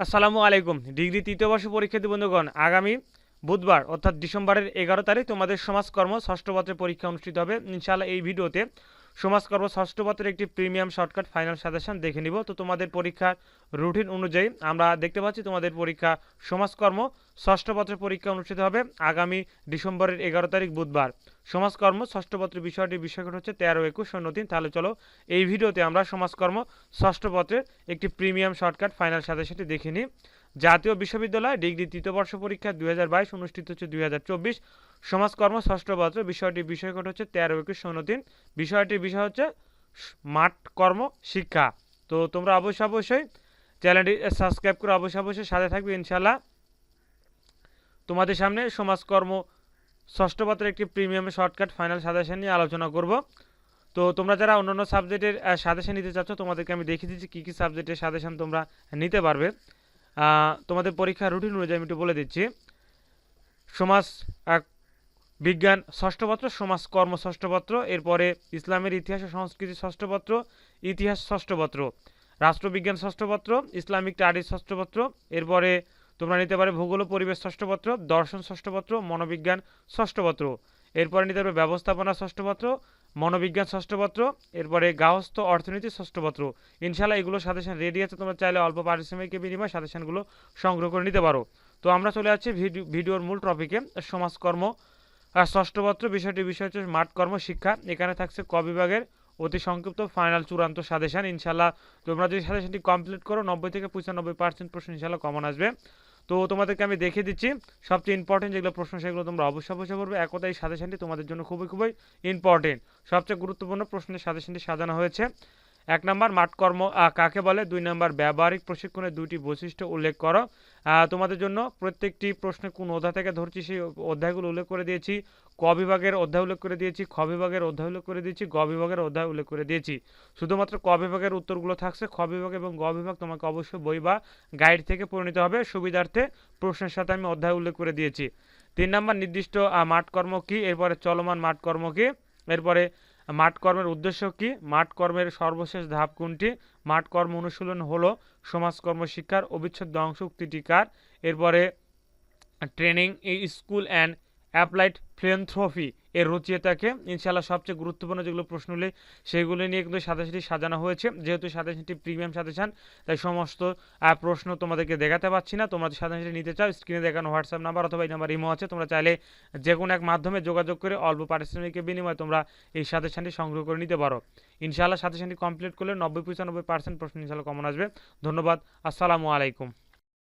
আসসালামু আলাইকুম। ডিগ্রি তৃতীয় বর্ষ পরীক্ষার্থী বন্ধুগণ, আগামী বুধবার, অর্থাৎ ডিসেম্বরের এগারো তারিখ, তোমাদের সমাজকর্ম ষষ্ঠ পত্রের পরীক্ষা অনুষ্ঠিত হবে। ইনশাআল্লাহ এই ভিডিওতে সমাজকর্ম ষষ্ঠ পত্রের একটি প্রিমিয়াম শর্টকাট ফাইনাল সাজেশন দেখে নিব। তো তোমাদের পরীক্ষার রুটিন অনুযায়ী আমরা দেখতে পাচ্ছি তোমাদের পরীক্ষা সমাজকর্ম ষষ্ঠ পত্রের পরীক্ষা অনুষ্ঠিত হবে আগামী ডিসেম্বরের এগারো তারিখ বুধবার। সমাজকর্ম ষষ্ঠ পত্রের বিষয়টির বিষয়কট হচ্ছে তেরো একুশ শূন্য তিন। তাহলে চলো এই ভিডিওতে আমরা সমাজকর্ম ষষ্ঠ পত্রের একটি প্রিমিয়াম শর্টকাট ফাইনাল সাজেশনটি দেখে নিই। জাতীয় বিশ্ববিদ্যালয় ডিগ্রি তৃতীয় বর্ষ পরীক্ষা দুই হাজার বাইশ অনুষ্ঠিত হচ্ছে দুই হাজার চব্বিশ। সমাজকর্ম, ষষ্ঠ পত্র বিষয়টির বিষয়কট হচ্ছে তেরো একুশ শূন্য তিন। বিষয়টির বিষয় হচ্ছে মাঠ কর্ম শিক্ষা। তো তোমরা অবশ্যই অবশ্যই চ্যানেলটি সাবস্ক্রাইব করে অবশ্যই অবশ্যই সাথে থাকবে ইনশাল্লাহ তোমাদের সামনে সমাজকর্ম, ষষ্ঠ পত্রের একটি প্রিমিয়াম শর্টকাট ফাইনাল সাজেশন নিয়ে আলোচনা করব। তো তোমরা যারা অন্যান্য সাবজেক্টের সাজেশন নিতে চাচ্ছ, তোমাদেরকে আমি দেখিয়ে দিচ্ছি কী কী সাবজেক্টের সাজেশন তোমরা নিতে পারবে। তোমাদের পরীক্ষার রুটিন অনুযায়ী আমি একটু বলে দিচ্ছি সমাজ বিজ্ঞান ষষ্ঠপত্র সমাজ কর্ম ষষ্ঠপত্র এরপরে ইসলামের ইতিহাস ও সংস্কৃতি ষষ্ঠপত্র ইতিহাস ষষ্ঠপত্র রাষ্ট্রবিজ্ঞান ষষ্ঠপত্র ইসলামিক স্টাডিজ ষষ্ঠপত্র এরপরে তোমরা নিতে পারে ভূগোল পরিবেশ ষষ্ঠপত্র দর্শন ষষ্ঠপত্র মনোবিজ্ঞান ষষ্ঠপত্র এরপরে নিতে পারবে ব্যবস্থাপনা ষষ্ঠপত্র মনোবিজ্ঞান ষষ্ঠপত্র, এরপরে গাহস্থ অর্থনীতি ষষ্ঠপত্র। ইনশাল্লাহ এগুলো সাজেশন রেডি আছে, তোমরা চাইলে অল্প পারিশ্রমিকের বিনিময়ে সাজেশনগুলো সংগ্রহ করে নিতে পারো। তো আমরা চলে যাচ্ছি ভিডিও, ভিডিওর মূল টপিকে সমাজকর্ম। ষষ্ঠপত্র বিষয়টি বিষয় হচ্ছে মাঠ কর্ম শিক্ষা। এখানে থাকছে ক বিভাগের অতি সংক্ষিপ্ত ফাইনাল চূড়ান্ত সাজেশন। ইনশাল্লাহ তোমরা যদি সাজেশনটি কমপ্লিট করো, নব্বই থেকে পঁচানব্বই পার্সেন্ট প্রশ্ন ইনশাল্লাহ কমন আসবে। তো তোমাদেরকে আমি দেখিয়ে দিচ্ছি, সবচেয়ে ইম্পর্টেন্ট যেগুলো প্রশ্ন সেগুলো তোমরা অবশ্যই অবশ্যই করবে একতাই সাজেশনটি তোমাদের জন্য খুবই খুবই ইম্পর্টেন্ট সবচেয়ে গুরুত্বপূর্ণ প্রশ্নের সাজেশনটি সাজানো হয়েছে। এক নম্বর মাঠকর্ম কাকে বলে? দুই নম্বর ব্যবহারিক প্রশিক্ষণের দুইটি বৈশিষ্ট্য উল্লেখ করো। তোমাদের জন্য প্রত্যেকটি প্রশ্নে কোন অধ্যায় থেকে ধরছি সেই অধ্যায়গুলো উল্লেখ করে দিয়েছি। ক বিভাগের অধ্যায় উল্লেখ করে দিয়েছি, খ বিভাগের অধ্যায় উল্লেখ করে দিয়েছি, গ বিভাগের অধ্যায় উল্লেখ করে দিয়েছি। শুধুমাত্র ক বিভাগের উত্তরগুলো থাকছে, খ বিভাগ এবং গ বিভাগ তোমাকে অবশ্যই বই বা গাইড থেকে পড়ে নিতে হবে। সুবিধার্থে প্রশ্নের সাথে আমি অধ্যায় উল্লেখ করে দিয়েছি। তিন নম্বর নির্দিষ্ট মাঠকর্ম কি? এরপরে চলমান মাঠকর্ম কি? এরপরে মাঠ কর্মের উদ্দেশ্য কী? মাঠ কর্মের সর্বশেষ ধাপ কোনটি? মাঠ কর্ম অনুশীলন হলো সমাজকর্ম শিক্ষার অবিচ্ছেদ্য অংশ উক্তিটি কার? এরপরে training school and applied philanthropy এর রচয়িতাকে ইনশাল্লাহ সবচেয়ে গুরুত্বপূর্ণ যেগুলো প্রশ্নগুলি সেগুলো নিয়ে কিন্তু সাজেশনটি সাজানো হয়েছে। যেহেতু সাজেশনটি প্রিমিয়াম সাজেশন, তাই সমস্ত প্রশ্ন তোমাদেরকে দেখাতে পাচ্ছি না। তোমরা সাজেশনটি নিতে চাও, স্ক্রিনে দেখানো হোয়াটসঅ্যাপ নাম্বার অথবা এই নাম্বার ইমো আছে, তোমরা চাইলে যে কোনো এক মাধ্যমে যোগাযোগ করে অল্প পারিশ্রমিকের বিনিময়ে তোমরা এই সাজেশনটি সংগ্রহ করে নিতে পারো। ইনশাআল্লাহ সাজেশনটি কমপ্লিট করলে নব্বই পঁচানব্বই পার্সেন্ট প্রশ্ন ইনশাল্লাহ কমন আসবে। ধন্যবাদ। আসসালামু আলাইকুম।